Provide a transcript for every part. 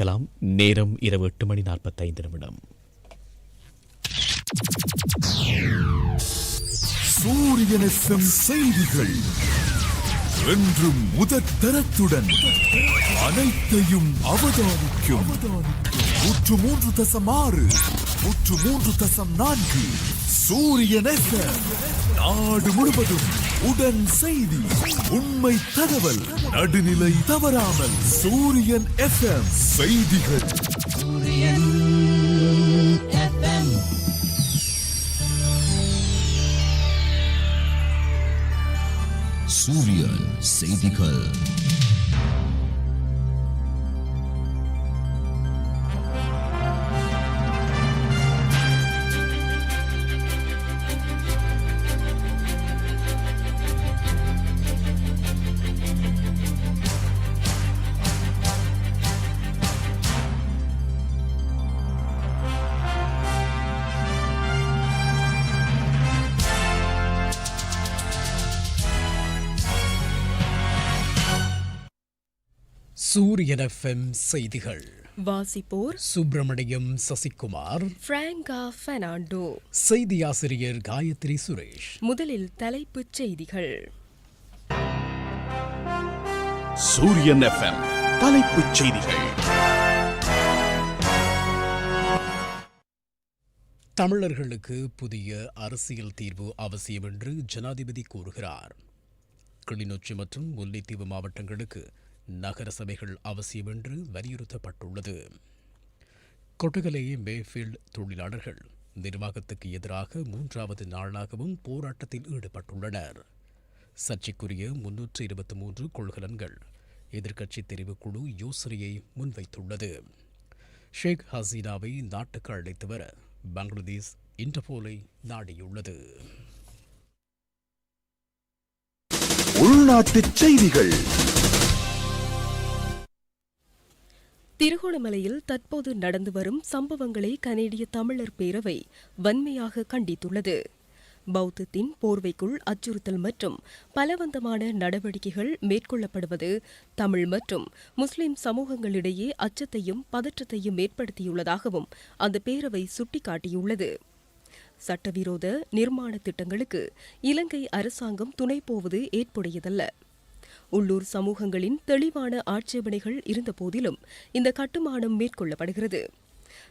கலாம் நேரம் இரவு எட்டு மணி நாற்பத்தைந்து நிமிடம். சூரியனசம் செய்திகள். என்று முதற் தரத்துடன் அனைத்தையும் அவதானிக்கும். நூற்று மூன்று தசம் ஆறு நூற்று மூன்று தசம் நான்கு. சூரியனச நாடு முழுவதும். உடன் செய்தி உண்மை தகவல் நடுநிலை தவறாமல் சூரியன் எஃப்எம் செய்திகள். சூரியன் செய்திகள். சூரியன் எஃப்எம் செய்திகள். வாசிப்போர் சுப்பிரமணியம் சசிகுமார். பிராங்கா பெர்னாண்டோ. செய்தி ஆசிரியர் காயத்ரி சுரேஷ். முதலில் தலைப்புச் செய்திகள். சூரியன் எஃப்எம் தலைப்புச் செய்திகள். தமிழர்களுக்கு புதிய அரசியல் தீர்வு அவசியம் என்று ஜனாதிபதி கூறுகிறார். கிளிநொச்சி மற்றும் முல்லைத்தீவு மாவட்டங்களுக்கு நகர சபைகள் அவசியம் என்று வலியுறுத்தப்பட்டுள்ளது. கொட்டகலை மேஃபீல்ட் தொழிலாளர்கள் நிர்வாகத்துக்கு எதிராக மூன்றாவது நாளாகவும் போராட்டத்தில் ஈடுபட்டுள்ளனர். சர்ச்சைக்குரிய முன்னூற்று இருபத்தி மூன்று கொள்கலன்கள் எதிர்க்கட்சி தெரிவுக்குழு யோசனையை முன்வைத்துள்ளது. ஷேக் ஹசீனாவை நாட்டுக்கு அழைத்து வர பங்களாதேஷ் இன்டர்போலை நாடியுள்ளது. உள்நாட்டு செய்திகள். திருகோணமலையில் தற்போது நடந்து வரும் சம்பவங்களை கனேடிய தமிழர் பேரவை வன்மையாக கண்டித்துள்ளது. பௌத்தத்தின் போர்வைக்குள் அச்சுறுத்தல் மற்றும் பலவந்தமான நடவடிக்கைகள் மேற்கொள்ளப்படுவது தமிழ் மற்றும் முஸ்லிம் சமூகங்களிடையே அச்சத்தையும் பதற்றத்தையும் ஏற்படுத்தியுள்ளதாகவும் அந்த பேரவை சுட்டிக்காட்டியுள்ளது. சட்டவிரோத நிர்மாண திட்டங்களுக்கு இலங்கை அரசாங்கம் துணை போவது ஏற்புடையதல்ல. உள்ளூர் சமூகங்களின் தெளிவான ஆட்சேபனைகள் இருந்தபோதிலும் இந்த கட்டுமானம் மேற்கொள்ளப்படுகிறது.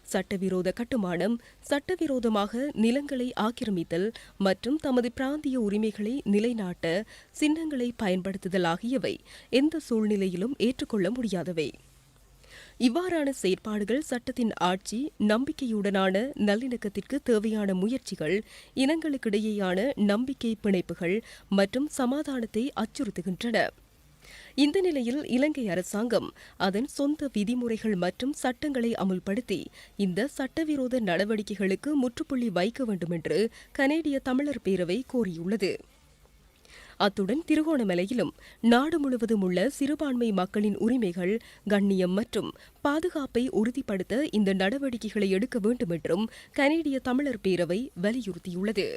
சட்டவிரோத கட்டுமானம் சட்டவிரோதமாக நிலங்களை ஆக்கிரமித்தல் மற்றும் தமது பிராந்திய உரிமைகளை நிலைநாட்ட சின்னங்களை பயன்படுத்துதல் ஆகியவை எந்த சூழ்நிலையிலும் ஏற்றுக்கொள்ள முடியாதவை. இவ்வாறான செயற்பாடுகள் சட்டத்தின் ஆட்சி நம்பிக்கையுடனான நல்லிணக்கத்திற்கு தேவையான முயற்சிகள் இனங்களுக்கிடையேயான நம்பிக்கை பிணைப்புகள் மற்றும் சமாதானத்தை அச்சுறுத்துகின்றன. இந்த நிலையில் இலங்கை அரசாங்கம் அதன் சொந்த விதிமுறைகள் மற்றும் சட்டங்களை அமுல்படுத்தி இந்த சட்டவிரோத நடவடிக்கைகளுக்கு முற்றுப்புள்ளி வைக்க வேண்டும் என்று கனேடிய தமிழர் பேரவை கோரியுள்ளது. அத்துடன் திருகோணமலையிலும் நாடு முழுவதும் உள்ள சிறுபான்மை மக்களின் உரிமைகள் கண்ணியம் மற்றும் பாதுகாப்பை உறுதிப்படுத்த இந்த நடவடிக்கைகளை எடுக்க வேண்டும் என்றும் கனேடிய தமிழர் பேரவை வலியுறுத்தியுள்ளது.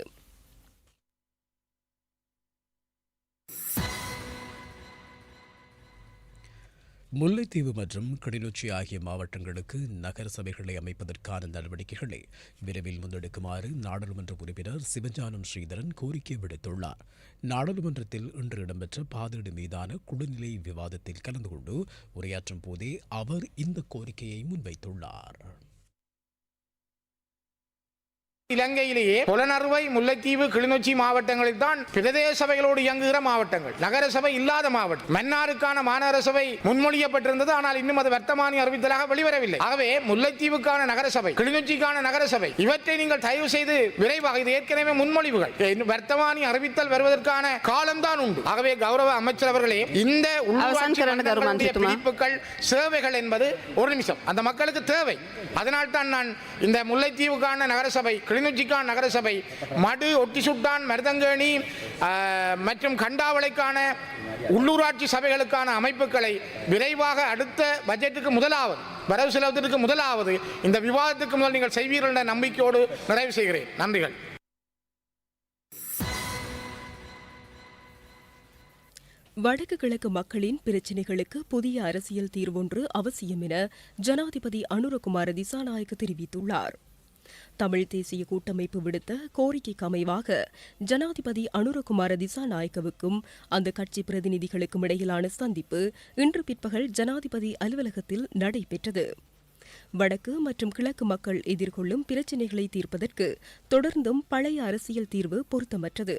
முல்லைத்தீவு மற்றும் கிளிநொச்சி ஆகிய மாவட்டங்களுக்கு நகர சபைகளை அமைப்பதற்கான நடவடிக்கைகளை விரைவில் முன்னெடுக்குமாறு நாடாளுமன்ற உறுப்பினர் சிவஞானம் ஸ்ரீதரன் கோரிக்கை விடுத்துள்ளார். நாடாளுமன்றத்தில் இன்று இடம்பெற்ற பாதீடு மீதான குழுநிலை விவாதத்தில் கலந்து கொண்டு உரையாற்றும் போதே அவர் இந்த கோரிக்கையை முன்வைத்துள்ளார். இலங்கையிலேயே புலனறுவை முல்லைத்தீவு கிளிநொச்சி மாவட்டங்களில் தான் பிரதேச சபைகளோடு இயங்குகிற மாவட்டங்கள். நகரசபை இல்லாத மாவட்டம். மன்னாருக்கான மாநகர சபை முன்மொழியப்பட்டிருந்தது. ஆனால் இன்னும் அது வர்த்தமானி அறிவித்தலாக வெளிவரவில்லை. ஆகவே முல்லைத்தீவுக்கான நகரசபை கிளிநொச்சிக்கான நகரசபை இவற்றை நீங்கள் தயவு செய்து விரைவாக இது ஏற்கனவே முன்மொழிவுகள். வர்த்தமானி அறிவித்தல் வருவதற்கான காலம்தான் உண்டு. ஆகவே கௌரவ அமைச்சர் அவர்களே இந்த பிடிப்புகள் சேவைகள் என்பது ஒரு நிமிஷம். அந்த மக்களுக்கு தேவை. அதனால் தான் நான் இந்த முல்லைத்தீவுக்கான நகரசபை கிளிநொச்சிக்கான நகரசபை மடு ஒட்டிசுட்டான் மருதங்கேணி ஆஹ், மற்றும் கண்டாவளைக்கான உள்ளூராட்சி சபைகளுக்கான அமைப்புகளை விரைவாக அடுத்த பட்ஜெட்டுக்கு முதலாவது வரவு செலவத்திற்கு முதலாவது இந்த விவாதத்துக்கு முதல் நீங்கள் செய்வீர்கள் என்ற நம்பிக்கையோடு நிறைவு செய்கிறேன். நன்றிகள். வடக்கு கிழக்கு மக்களின் பிரச்சினைகளுக்கு புதிய அரசியல் தீர்வொன்று அவசியம் என ஜனாதிபதி அனுரகுமார திசாநாயக்க தெரிவித்துள்ளார். தமிழ் தேசிய கூட்டமைப்பு விடுத்த கோரிக்கைக்கு அமைவாக ஜனாதிபதி அனுரகுமார திசாநாயக்கவுக்கும் அந்த கட்சி பிரதிநிதிகளுக்கும் இடையிலான சந்திப்பு இன்று பிற்பகல் ஜனாதிபதி அலுவலகத்தில் நடைபெற்றது. வடக்கு மற்றும் கிழக்கு மக்கள் எதிர்கொள்ளும் பிரச்சினைகளை தீர்ப்பதற்கு தொடர்ந்தும் பழைய அரசியல் தீர்வு பொருத்தமற்றது.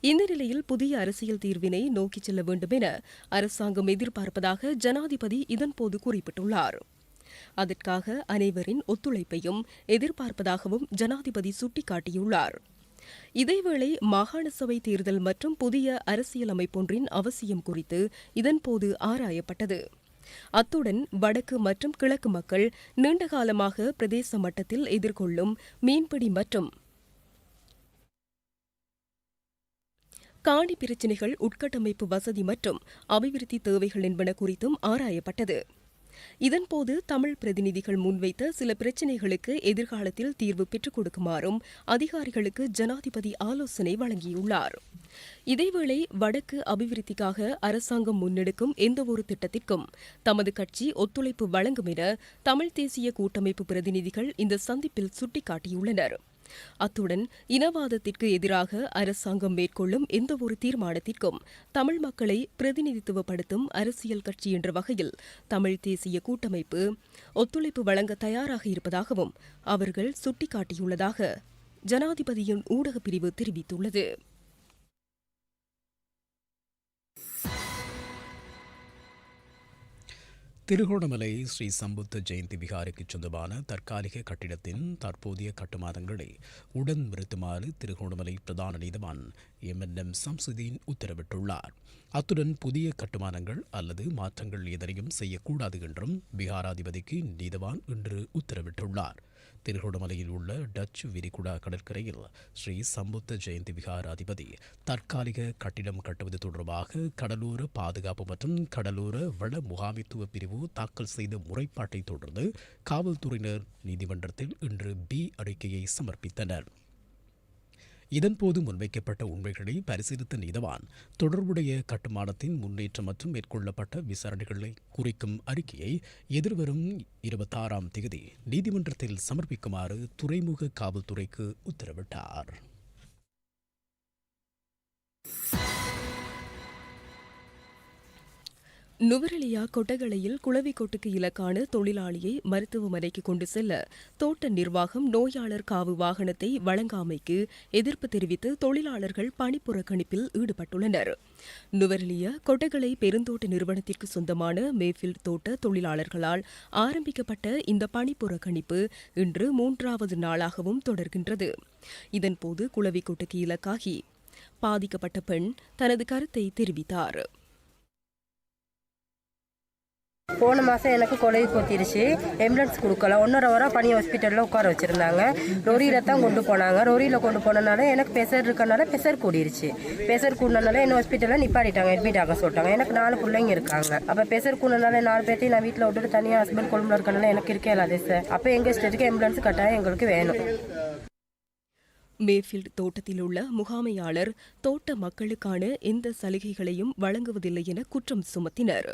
இந்த நிலையில் புதிய அரசியல் தீர்வினை நோக்கிச் செல்ல வேண்டும் என அரசாங்கம் எதிர்பார்ப்பதாக ஜனாதிபதி இதன்போது குறிப்பிட்டுள்ளார். அதற்காக அனைவரின் ஒத்துழைப்பையும் எதிர்பார்ப்பதாகவும் ஜனாதிபதி சுட்டிக்காட்டியுள்ளார். இதேவேளை மாகாண சபை தேர்தல் மற்றும் புதிய அரசியலமைப்பொன்றின் அவசியம் குறித்து இதன்போது ஆராயப்பட்டது. அத்துடன் வடக்கு மற்றும் கிழக்கு மக்கள் நீண்டகாலமாக பிரதேச மட்டத்தில் எதிர்கொள்ளும் மீன்பிடி மற்றும் காணி பிரச்சினைகள் உட்கட்டமைப்பு வசதி மற்றும் அபிவிருத்தி தேவைகள் என்பன குறித்தும் ஆராயப்பட்டது. இதன்போது தமிழ் பிரதிநிதிகள் முன்வைத்த சில பிரச்சினைகளுக்கு எதிர்காலத்தில் தீர்வு பெற்றுக் கொடுக்குமாறும் அதிகாரிகளுக்கு ஜனாதிபதி ஆலோசனை வழங்கியுள்ளார். இதேவேளை வடக்கு அபிவிருத்திக்காக அரசாங்கம் முன்னெடுக்கும் எந்தவொரு திட்டத்திற்கும் தமது கட்சி ஒத்துழைப்பு வழங்கும் என தமிழ் தேசிய கூட்டமைப்பு பிரதிநிதிகள் இந்த சந்திப்பில் சுட்டிக்காட்டியுள்ளனர். அத்துடன் இனவாதத்திற்கு எதிராக அரசாங்கம் மேற்கொள்ளும் எந்தவொரு தீர்மானத்திற்கும் தமிழ் மக்களை பிரதிநிதித்துவப்படுத்தும் அரசியல் கட்சி என்ற வகையில் தமிழ் தேசிய கூட்டமைப்பு ஒத்துழைப்பு வழங்க தயாராக இருப்பதாகவும் அவர்கள் சுட்டிக்காட்டியுள்ளதாக ஜனாதிபதியின் ஊடகப் பிரிவு தெரிவித்துள்ளது. திருகோணமலை ஸ்ரீ சம்புத்த ஜெயந்தி விகாரைக்கு சொந்தமான தற்காலிக கட்டிடத்தின் தற்போதைய கட்டுமானங்களை உடன் நிறுத்துமாறு திருகோணமலை பிரதான நீதவான் எம். என். எம். சம்சுதீன் உத்தரவிட்டுள்ளார். அத்துடன் புதிய கட்டுமானங்கள் அல்லது மாற்றங்கள் எதனையும் செய்யக்கூடாது என்றும் விகாராதிபதிக்கு நீதவான் இன்று உத்தரவிட்டுள்ளார். திருகோணமலையில் உள்ள டச்சு விரிகுடா கடற்கரையில் ஸ்ரீ சம்புத்த ஜெயந்தி விகாராதிபதி தற்காலிக கட்டிடம் கட்டுவது தொடர்பாக கடலோர பாதுகாப்பு மற்றும் கடலோர வள முகாமித்துவ பிரிவு தாக்கல் செய்த முறைப்பாட்டை தொடர்ந்து காவல்துறையினர் நீதிமன்றத்தில் இன்று பி அறிக்கையை சமர்ப்பித்தனர். இதன்போது முன்வைக்கப்பட்ட உண்மைகளை பரிசீலித்த நீதவான் தொடர்புடைய கட்டுமானத்தின் முன்னேற்றம் மற்றும் மேற்கொள்ளப்பட்ட விசாரணைகளை குறிக்கும் அறிக்கையை எதிர்வரும் இருபத்தாறாம் தேதி நீதிமன்றத்தில் சமர்ப்பிக்குமாறு துறைமுக காவல்துறைக்கு உத்தரவிட்டார். நுவரெலியா கொட்டகலையில் குளவிக்கொட்டுக்கு இலக்கான தொழிலாளியை மருத்துவமனைக்கு கொண்டு செல்ல தோட்ட நிர்வாகம் நோயாளர் காவு வாகனத்தை வழங்காமைக்கு எதிர்ப்பு தெரிவித்து தொழிலாளர்கள் பணிப்புறக்கணிப்பில் ஈடுபட்டுள்ளனர். நுவரெலியா கொட்டகலை பெருந்தோட்ட நிறுவனத்திற்கு சொந்தமான மேஃபில்ட் தோட்ட தொழிலாளர்களால் ஆரம்பிக்கப்பட்ட இந்த பணிப்புறக்கணிப்பு இன்று மூன்றாவது நாளாகவும் தொடர்கின்றது. இதன்போது குளவிக்கொட்டுக்கு இலக்காகி பாதிக்கப்பட்ட பெண் தனது கருத்தை தெரிவித்தார். போன மாதம் எனக்கு கொலை கொத்திருச்சு எம்புலன்ஸ் கொடுக்கல. ஒன்றரை வாரம் பனி ஹாஸ்பிட்டலில் உட்கார வச்சுருந்தாங்க. லொரியில் தான் கொண்டு போனாங்க. லொரியில் கொண்டு போனனால எனக்கு பெசர் இருக்கனால பெசர் கூடிருச்சு. பெசர் கூடனால என்ன ஹாஸ்பிட்டலில் நிப்பாட்டிட்டாங்க அட்மிட் ஆக சொல்லிட்டாங்க. எனக்கு நாலு பிள்ளைங்க இருக்காங்க. அப்போ பெசர் கூடனால நாலு பேர்த்தையும் நான் வீட்டில் விட்டுட்டு தனியாக ஹஸ்பண்ட் கொழும்புல இருக்கனால எனக்கு இருக்கே இல்லாதே சார் அப்போ எங்கள் ஸ்டேட்டுக்கு ஆம்புலன்ஸ் கட்டாயம் எங்களுக்கு வேணும். மேஃபீல்ட் தோட்டத்தில் உள்ள முகாமையாளர் தோட்ட மக்களுக்கான எந்த சலுகைகளையும் வழங்குவதில்லை என குற்றம் சுமத்தினர்.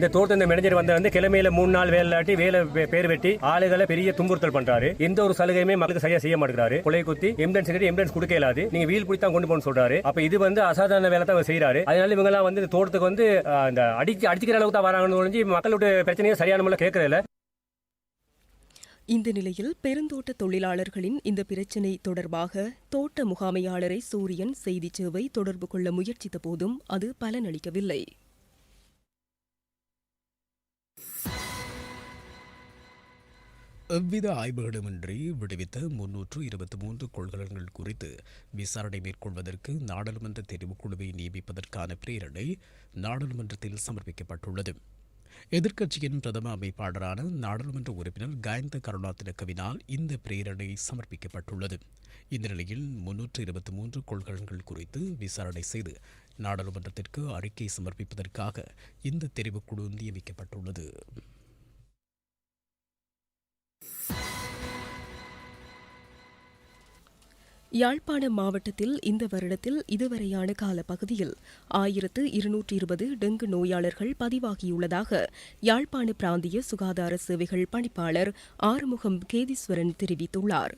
இந்த தோட்டம் இந்த மேனேஜர் வந்த வந்து கிழமையில மூணு நாள் வேலை வேலை பேர் வெட்டி ஆளுகளை பெரிய துன்புறுத்தல் பண்றாரு. எந்த ஒரு சலுகையுமே மக்களுக்கு சரியா செய்ய மாட்டேங்கிறாரு. கொலை குத்தி எம்புலன்ஸ் கிட்ட எம்புலன்ஸ் கொடுக்க இல்லாது நீங்க வீல் பிடிச்சி தான் கொண்டு போகணும் சொல்றாரு. அப்ப இது வந்து அசாதாரண வேலை தான் அவர் செய்யறாரு அதனால இவங்க எல்லாம் வந்து இந்த தோட்டத்துக்கு வந்து அந்த அடிச்சு அடிச்சுக்கிற அளவுக்கு தான் வராங்கன்னு ஒழிஞ்சு மக்களுடைய பிரச்சனையை சரியான முறையில் கேட்கறதில்ல. இந்த நிலையில் பெருந்தோட்ட தொழிலாளர்களின் இந்த பிரச்சினை தொடர்பாக தோட்ட முகாமையாளரை சூரியன் செய்திச் சேவை தொடர்பு கொள்ள முயற்சித்த போதும் அது பலனளிக்கவில்லை. எவ்வித ஆய்வுகளுமின்றி விடுவித்த முன்னூற்று இருபத்தி மூன்று கொள்கலன்கள் குறித்து விசாரணை மேற்கொள்வதற்கு நாடாளுமன்ற தெரிவுக்குழுவை நியமிப்பதற்கான பிரேரணை நாடாளுமன்றத்தில் சமர்ப்பிக்கப்பட்டுள்ளது. எதிர்க்கட்சியின் பிரதம அமைப்பாளரான நாடாளுமன்ற உறுப்பினர் காயந்த கருணாதிலக்கவினால் இந்த பிரேரணை சமர்ப்பிக்கப்பட்டுள்ளது. இந்த நிலையில் முன்னூற்று இருபத்தி மூன்று கொள்கலன்கள் குறித்து விசாரணை செய்து நாடாளுமன்றத்திற்கு அறிக்கை சமர்ப்பிப்பதற்காக இந்த தெரிவுக்குழு நியமிக்கப்பட்டுள்ளது. யாழ்ப்பாண மாவட்டத்தில் இந்த வருடத்தில் இதுவரையான காலப்பகுதியில் ஆயிரத்து இருநூற்றி இருபது டெங்கு நோயாளர்கள் பதிவாகியுள்ளதாக யாழ்ப்பாண பிராந்திய சுகாதார சேவைகள் பணிப்பாளர் ஆறுமுகம் கேதீஸ்வரன் தெரிவித்துள்ளார்.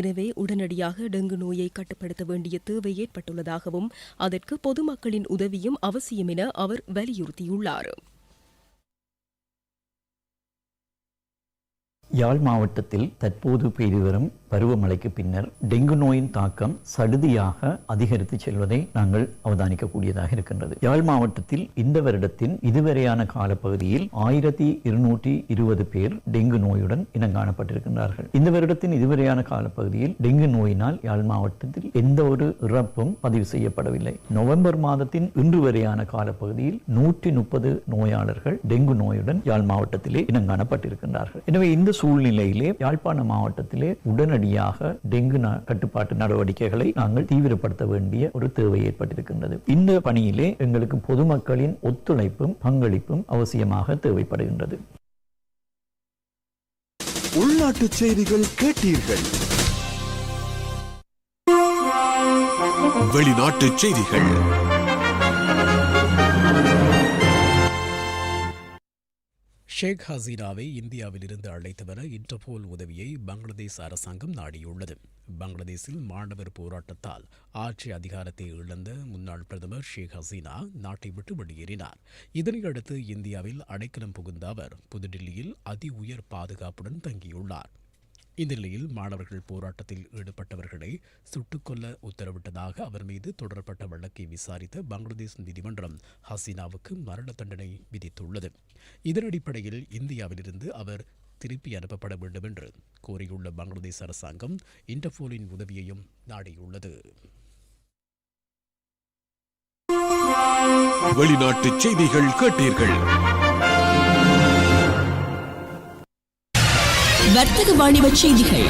எனவே உடனடியாக டெங்கு நோயை கட்டுப்படுத்த வேண்டிய தேவை ஏற்பட்டுள்ளதாகவும் அதற்கு பொதுமக்களின் உதவியும் அவசியம் என அவர் வலியுறுத்தியுள்ளார். யாழ் மாவட்டத்தில் தற்போது பெய்து வரும் பருவமழைக்கு பின்னர் டெங்கு நோயின் தாக்கம் சடுதியாக அதிகரித்து செல்வதை நாங்கள் அவதானிக்கக்கூடியதாக இருக்கின்றது. யாழ் மாவட்டத்தில் இந்த வருடத்தின் இதுவரையான காலப்பகுதியில் ஆயிரத்தி இருநூற்றி இருபது பேர் டெங்கு நோயுடன் இனங்காணப்பட்டிருக்கின்றார்கள். இந்த வருடத்தின் இதுவரையான காலப்பகுதியில் டெங்கு நோயினால் யாழ் மாவட்டத்தில் எந்த ஒரு இறப்பும் பதிவு செய்யப்படவில்லை. நவம்பர் மாதத்தின் இன்று வரையான காலப்பகுதியில் நூற்றி முப்பது நோயாளர்கள் டெங்கு நோயுடன் யாழ் மாவட்டத்திலே இனங்காணப்பட்டிருக்கின்றார்கள். எனவே இந்த சூழ்நிலையிலே யாழ்ப்பாண மாவட்டத்திலே உடனடியாக டெங்கு கட்டுப்பாட்டு நடவடிக்கைகளை நாங்கள் தீவிரப்படுத்த வேண்டிய ஒரு தேவை ஏற்பட்டிருக்கின்றது. இந்த பணியிலே எங்களுக்கு பொதுமக்களின் ஒத்துழைப்பும் பங்களிப்பும் அவசியமாக தேவைப்படுகின்றது. உள்நாட்டு செய்திகள் கேட்டீர்கள். வெளிநாட்டு செய்திகள். ஷேக் ஹசீனாவை இந்தியாவிலிருந்து அழைத்து வர இன்டர்போல் உதவியை பங்களாதேஷ் அரசாங்கம் நாடியுள்ளது. பங்களாதேஷில் மாணவர் போராட்டத்தால் ஆட்சி அதிகாரத்தை இழந்த முன்னாள் பிரதமர் ஷேக் ஹசீனா நாட்டை விட்டு வெளியேறினார். இதனையடுத்து இந்தியாவில் அடைக்கலம் புகுந்த அவர் புதுடில்லியில் அதி உயர் பாதுகாப்புடன் தங்கியுள்ளார். இந்த நிலையில் மாணவர்கள் போராட்டத்தில் ஈடுபட்டவர்களை சுட்டுக்கொல்ல உத்தரவிட்டதாக அவர் மீது தொடரப்பட்ட வழக்கை விசாரித்த பங்களாதேஷ் நீதிமன்றம் ஹசீனாவுக்கு மரண தண்டனை விதித்துள்ளது. இதன் அடிப்படையில் இந்தியாவிலிருந்து அவர் திருப்பி அனுப்பப்பட வேண்டும் என்று கோரியுள்ள பங்களாதேஷ் அரசாங்கம் இன்டர்போலின் உதவியையும் நாடியுள்ளது. வெளிநாட்டு செய்திகள் கேட்டீர்கள். வர்த்தக வாணிப செய்திகள்.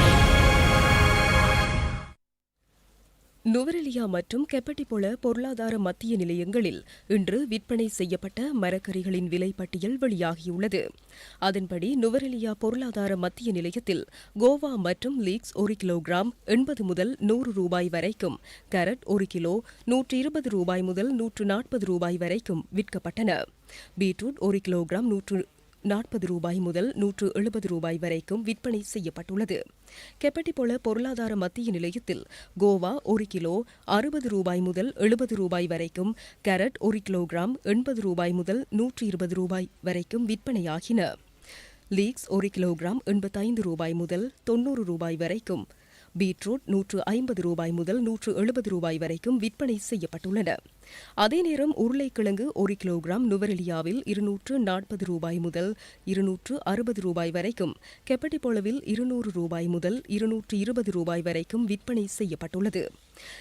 நுவரெலியா மற்றும் கெப்பட்டிபோல பொருளாதார மத்திய நிலையங்களில் இன்று விற்பனை செய்யப்பட்ட மரக்கறிகளின் விலை பட்டியல் வெளியாகியுள்ளது. அதன்படி நுவரெலியா பொருளாதார மத்திய நிலையத்தில் கோவா மற்றும் லீக்ஸ் ஒரு கிலோகிராம் எண்பது முதல் நூறு ரூபாய் வரைக்கும் கேரட் ஒரு கிலோ நூற்று இருபது ரூபாய் முதல் நூற்று நாற்பது ரூபாய் வரைக்கும் விற்கப்பட்டன. பீட்ரூட் ஒரு கிலோகிராம் நூற்று நாற்பது ரூபாய் முதல் நூற்று எழுபது ரூபாய் வரைக்கும் விற்பனை செய்யப்பட்டுள்ளது. கெப்பட்டிபொல பொருளாதார மத்திய நிலையத்தில் கோவா ஒரு கிலோ அறுபது ரூபாய் முதல் எழுபது ரூபாய் வரைக்கும் கேரட் ஒரு கிலோகிராம் எண்பது ரூபாய் முதல் நூற்று இருபது ரூபாய் வரைக்கும் விற்பனையாகின. லீக்ஸ் ஒரு கிலோகிராம் எண்பத்தைந்து ரூபாய் முதல் தொன்னூறு ரூபாய் வரைக்கும் பீட்ரூட் நூற்று ஐம்பது ரூபாய் முதல் நூற்று எழுபது ரூபாய் வரைக்கும் விற்பனை செய்யப்பட்டுள்ளன. அதே நேரம் உருளைக்கிழங்கு ஒரு கிலோகிராம் நுவரெலியாவில் இருநூற்று நாற்பது ரூபாய் முதல் இருநூற்று அறுபது ரூபாய் வரைக்கும் கெப்பட்டிப்பொளவில் இருநூறு ரூபாய் முதல் இருநூற்று இருபது ரூபாய் வரைக்கும் விற்பனை செய்யப்பட்டுள்ளது.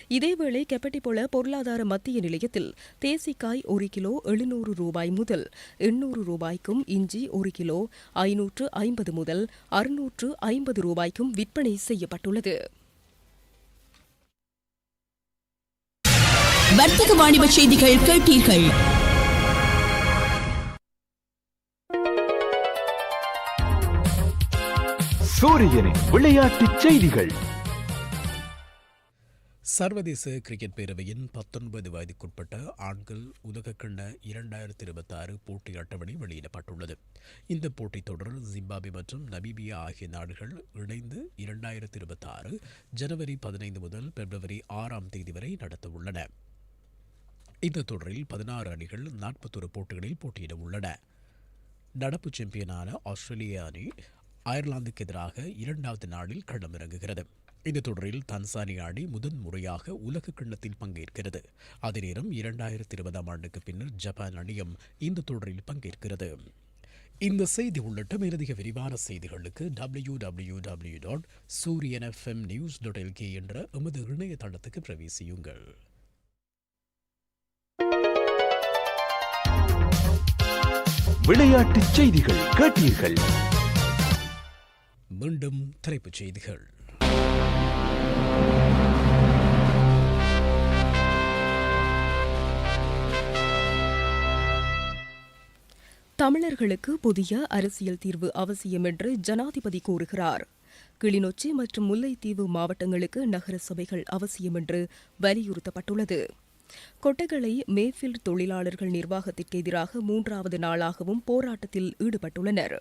இதேவேளை கெப்பட்டிப்பொள பொருளாதார மத்திய நிலையத்தில் தேசிக்காய் ஒரு கிலோ எழுநூறு ரூபாய் முதல் எண்ணூறு ரூபாய்க்கும் இஞ்சி ஒரு கிலோ ஐநூற்று ஐம்பது முதல் அறுநூற்று ஐம்பது ரூபாய்க்கும் விற்பனை செய்யப்பட்டுள்ளது. வர்த்தக வாணிப செய்திகள் கேட்டீர்கள். சூரியனின் விளையாட்டுச் செய்திகள். சர்வதேச கிரிக்கெட் பேரவையின் பத்தொன்பது வயதுக்குட்பட்ட ஆண்கள் உலகக்கிண்ண இரண்டாயிரத்தி இருபத்தாறு போட்டி அட்டவணை வெளியிடப்பட்டுள்ளது. இந்த போட்டித் தொடர் ஜிம்பாப்வே மற்றும் நமீபியா ஆகிய நாடுகள் இணைந்து இரண்டாயிரத்தி இருபத்தாறு ஜனவரி பதினைந்து முதல் பிப்ரவரி ஆறாம் தேதி வரை நடத்தவுள்ளன. இந்த தொடரில் பதினாறு அணிகள் நாற்பத்தொரு போட்டிகளில் போட்டியிட உள்ளன. நடப்பு சாம்பியனான ஆஸ்திரேலிய அணி அயர்லாந்துக்கு எதிராக இரண்டாவது நாளில் களமிறங்குகிறது. இந்த தொடரில் தன்சானியா அணி முதன் முறையாக உலக கிண்ணத்தில் பங்கேற்கிறது. அதே நேரம் இரண்டாயிரத்தி இருபதாம் ஆண்டுக்கு பின்னர் ஜப்பான் அணியும் இந்த தொடரில் பங்கேற்கிறது. இந்த செய்தி உள்ளிட்ட மேலதிக விரிவான செய்திகளுக்கு W W W dot Sooriyan FM news dot LK என்ற எமது இணையதளத்துக்கு பிரவேசியுங்கள். விளையாட்டுச் செய்திகள் கேட்டீர்கள். மீண்டும் தலைப்புச் செய்திகள். தமிழர்களுக்கு புதிய அரசியல் தீர்வு அவசியம் என்று ஜனாதிபதி கூறுகிறார். கிளிநொச்சி மற்றும் முல்லைத்தீவு மாவட்டங்களுக்கு நகர சபைகள் அவசியம் என்று வலியுறுத்தப்பட்டுள்ளது. கொட்டகளை மேஃபீல்ட் தொழிலாளர்கள் நிர்வாகத்திற்கு எதிராக மூன்றாவது நாளாகவும் போராட்டத்தில் ஈடுபட்டுள்ளனர்.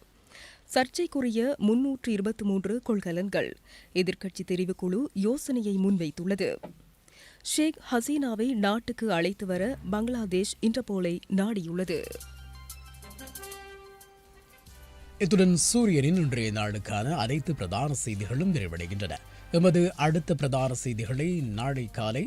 சர்ச்சைக்குரிய முன்னூற்று இருபத்தி மூன்று கொள்கலன்கள். எதிர்க்கட்சி தெரிவுக்குழு யோசனையை முன்வைத்துள்ளது. ஷேக் ஹசீனாவை நாட்டுக்கு அழைத்து வர பங்களாதேஷ் இன்டர்போலை நாடியுள்ளது. இத்துடன் சூரியனின் இன்றைய நாளுக்கான அனைத்து பிரதான செய்திகளும் நிறைவடைகின்றன. எமது அடுத்த பிரதான செய்திகளை நாளை காலை